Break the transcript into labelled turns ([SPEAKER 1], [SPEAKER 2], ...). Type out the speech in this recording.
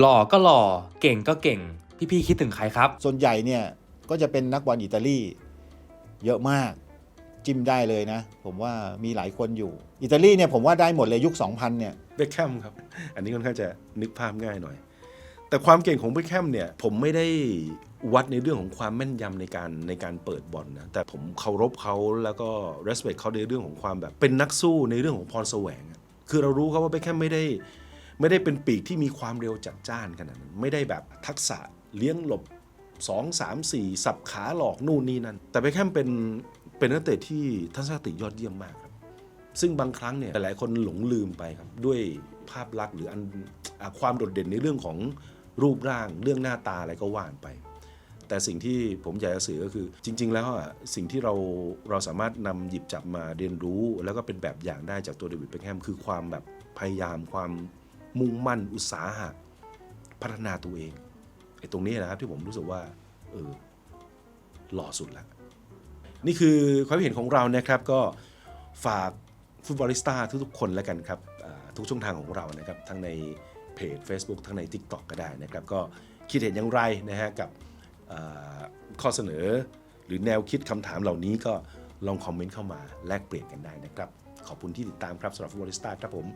[SPEAKER 1] หล่อก็หล่อเก่งก็เก่ง พี่ๆคิดถึงใครครับ
[SPEAKER 2] ส่วนใหญ่เนี่ยก็จะเป็นนักบอลอิตาลีเยอะมากจิ้มได้เลยนะ ผมว่ามีหลายคนอยู่ อิตาลีเนี่ยผมว่าได้หมดเลยยุค 2000 เนี่ย
[SPEAKER 3] เบคแคมครับ อันนี้ค่อนข้างจะนึกภาพง่ายหน่อย แต่ความเก่งของเบคแคมเนี่ยผมไม่ได้วัดในเรื่องของความแม่นยำในการในการเปิดบอลนะแต่ผมเคารพเขาแล้วก็ respect เขาในเรื่องของความแบบ เป็นนักสู้ในเรื่องของพรแสวงอะคือเรารู้ครับว่าเบคแคมไม่ได้ ไม่ได้เป็นปีกที่มีความเร็วจัดจ้านขนาดนั้น ไม่ได้แบบทักษะเลี้ยงหลบ 2 3 4 สับขาหลอกนู่นนี่นั่น แต่เบคแคมเป็นเป็นนักเตะที่ทัศนคติยอดเยี่ยมมากครับ ซึ่งบางครั้งเนี่ยหลายๆคนหลงลืมไปครับ ด้วยภาพลักษณ์หรืออันอความโดดเด่นในเรื่องของรูปร่างเรื่องหน้าตาอะไรก็ว่านไป แต่สิ่งที่ผมอยากจะสื่อก็คือ จริง ๆ แล้วอะสิ่งที่เราเราสามารถนำหยิบจับมาเรียนรู้ แล้วก็เป็นแบบอย่างได้จากตัวเดวิดเบคแฮมคือความแบบพยายามความ มุ่งมั่นอุตสาหะพัฒนาตัวเองไอ้ตรงนี้นะครับที่ผมรู้สึกว่าเออหล่อสุดแล้วนี่คือความเห็นของเรานะครับก็ฝากฟุตบอลิสต้าทุกๆคนแล้วกันครับทุกช่องทางของเรานะครับทั้งในเพจ Facebook ทั้งใน TikTok ก็ได้นะครับก็คิดเห็นอย่างไรนะฮะกับข้อเสนอหรือแนวคิดคำถามเหล่านี้ก็ลองคอมเมนต์เข้ามาแลกเปลี่ยนกันได้นะครับ ขอบคุณที่ติดตามครับสำหรับฟุตบอลิสต้าครับผม